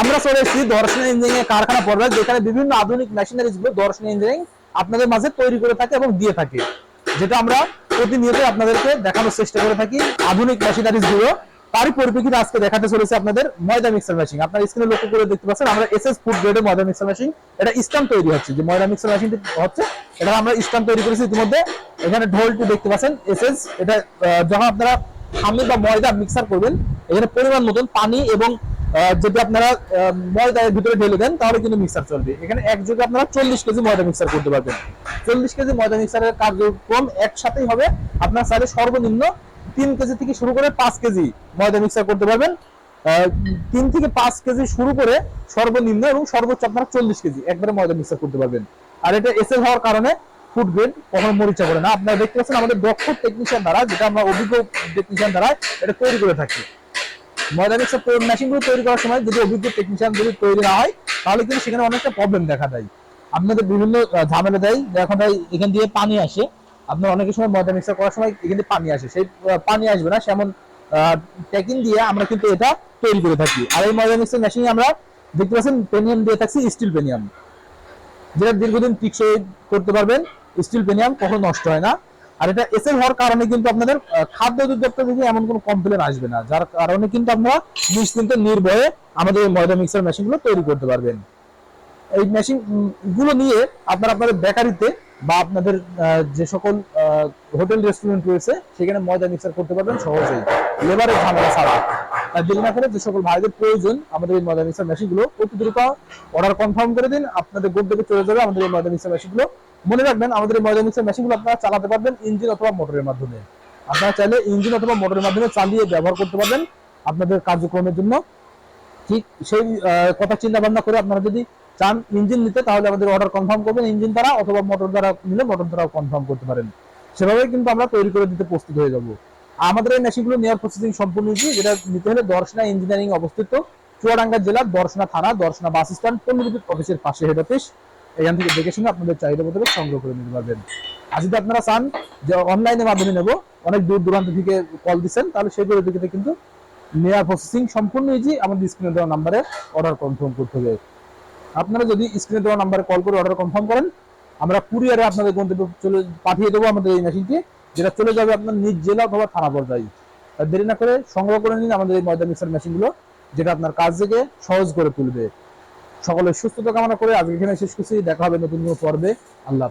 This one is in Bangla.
আমরা চলে এসেছি দর্শন ইঞ্জিনিয়ারিং এর কারখানা পর্যায়ে যেখানে বিভিন্ন আধুনিক মেশিনারিজগুলো দর্শন ইঞ্জিনিয়ারিং আপনাদের মাঝে তৈরি করে থাকে এবং দিয়ে থাকে। যেটা আমরা প্রতিনিয়ত আপনাদেরকে দেখানোর চেষ্টা করে থাকি আধুনিক মেশিনারিজগুলো। তারই পরিপ্রেক্ষিতে আজকে দেখাতে চলেছে আপনাদের ময়দা মিক্সার মেশিন আপনার স্ক্রিনে লক্ষ্য করে দেখতে পাচ্ছেন আমরা এস এস ফুড গ্রেডের ময়দা মিক্সার মেশিন এটা স্টাম্প তৈরি হচ্ছে। যে ময়দা মিক্সার মেশিনটি হচ্ছে এটা আমরা স্টাম্প তৈরি করেছি ইতিমধ্যে। এখানে ঢোলটি দেখতে পাচ্ছেন এসএস এটা আহ, যখন আপনারা খামি বা ময়দা মিক্সার করবেন এখানে পরিমাণ মতন পানি এবং যদি আপনারা আহ, ময়দা এর ভিতরে ঢেলে দেন তাহলে কিন্তু মিক্সার চলবে। এখানে এক একযোগে আপনারা চল্লিশ কেজি ময়দা মিক্সার করতে পারবেন। চল্লিশ কেজি ময়দা মিক্সারের কার্যক্রম একসাথেই হবে। আপনার চাইলে সর্বনিম্ন তিন কেজি থেকে শুরু করে পাঁচ কেজি ময়দা মিক্সার করতে পারবেন। তিন থেকে পাঁচ কেজি শুরু করে সর্বনিম্ন এবং সর্বোচ্চ আপনারা চল্লিশ কেজি একবারে ময়দা মিক্সার করতে পারবেন। আর এটা এসএল হওয়ার কারণে ফুড গ্রেড কখনো মরিচা করে না। আপনারা দেখতে পাচ্ছেন আমাদের দক্ষ টেকনিশিয়ান দ্বারা যেটা আমরা অভিজ্ঞ টেকনিশিয়ান দ্বারা এটা তৈরি করে থাকি। ময়দা মিক্সার মেশিনগুলো তৈরি করার সময় যদি অভিজ্ঞ তৈরি না হয়, তাহলে কিন্তু সেখানে অনেকটা প্রবলেম দেখা দেয়। আপনাদের বিভিন্ন ঝামেলা দেয়। যায় এখান দিয়ে পানি আসে। আপনার অনেকের সময় ময়দা মিক্সার করার সময় এখান দিয়ে পানি আসে। সেই পানি আসবে না, সেমন ট্যাকিং দিয়ে আমরা কিন্তু এটা তৈরি করে থাকি। আর এই ময়দা মিক্সার মেশিনে আমরা দেখতে পাচ্ছেন পেনিয়াম দিয়ে থাকছি স্টিল পেনিয়াম যেটা দীর্ঘদিন টিকসই করতে পারবেন স্টিল পেনিয়াম কখনো নষ্ট হয় না। আর এটা এসএল হওয়ার কারণে কিন্তু আপনাদের খাদ্য অধিদপ্তর থেকে এমন কোনো কমপ্লেন আসবে না, যার কারণে কিন্তু আপনারা নিশ্চিন্তে, নির্ভয়ে আমাদের এই ময়দা মিক্সার মেশিনগুলো তৈরি করতে পারবেন। এই মেশিনগুলো নিয়ে আপনারা আপনাদের বেকারিতে বা আপনাদের যে সকল হোটেল রেস্টুরেন্ট রয়েছে, সেখানে ময়দা মিক্সার করতে পারবেন সহজেই। লেবারের ঝামেলা ছাড়া। তাই দেরি না করে যে সকল ভাইদের প্রয়োজন, আমাদের এই ময়দা মিক্সার মেশিনগুলো অতি দ্রুত অর্ডার কনফার্ম করে দিন, আপনাদের গোট থেকে চলে যাবে আমাদের এই ময়দা মিক্সার মেশিনগুলো মনে রাখবেন, আমাদের ময়দা মিক্সার মেশিনগুলো আপনারা চালাতে পারবেন ইঞ্জিন অথবা মোটরের মাধ্যমে। আপনারা চাইলে ইঞ্জিন অথবা মোটরের মাধ্যমে চালিয়ে ব্যবহার করতে পারবেন আপনাদের কার্যক্রমের জন্য। ঠিক সেই কথা চিন্তা ভাবনা করে আপনারা যদি চান ইঞ্জিন নিতে, তাহলে আমাদের অর্ডার কনফার্ম করবেন ইঞ্জিন দ্বারা অথবা মোটর দ্বারা নিলে মোটর দ্বারাও কনফার্ম করতে পারেন। সেভাবে কিন্তু আমরা তৈরি করে দিতে প্রস্তুত হয়ে যাব। আমাদের এই মেশিনগুলো নেওয়ার প্রসেসিং সম্পূর্ণ ইজি যেটা নিতে হলে দর্শনা ইঞ্জিনিয়ারিং অবস্থিত। চুয়াডাঙ্গা জেলার দর্শনা থানা, দর্শনা বাস স্ট্যান্ড পল্লীবিদ্যুৎ অফিসের পাশে হেড অফিস এখান থেকে দেখে শুনে আপনাদের চাহিদা মোতাবেক সংগ্রহ করে নিতে পারবেন। আর যদি আপনারা চান যে অনলাইনের মাধ্যমে নেব, অনেক দূর দূরান্ত থেকে কল দিচ্ছেন, তাহলে সেগুলো দিকে কিন্তু নেয়ার প্রসেসিং সম্পূর্ণ ইজি আমাদের স্ক্রিনে দেওয়া নাম্বারে অর্ডার কনফার্ম করতে হবে। আপনারা যদি স্ক্রিনে দেওয়া নাম্বারে কল করে অর্ডার কনফার্ম করেন, আমরা কুরিয়ারে আপনাদের গন্তব্যে চলে, পাঠিয়ে দেবো আমাদের এই মেশিনটি যেটা চলে যাবে আপনার নিজ জেলা অথবা থানা পর্যায়ে। দেরি না করে সংগ্রহ করে নিন আমাদের এই ময়দা মিক্সার মেশিনগুলো যেটা আপনার কাজ থেকে সহজ করে তুলবে। সকলের সুস্থতা কামনা করে আজকে এখানে শেষ করছি দেখা হবে নতুন কোনো পর্বে আল্লাহ।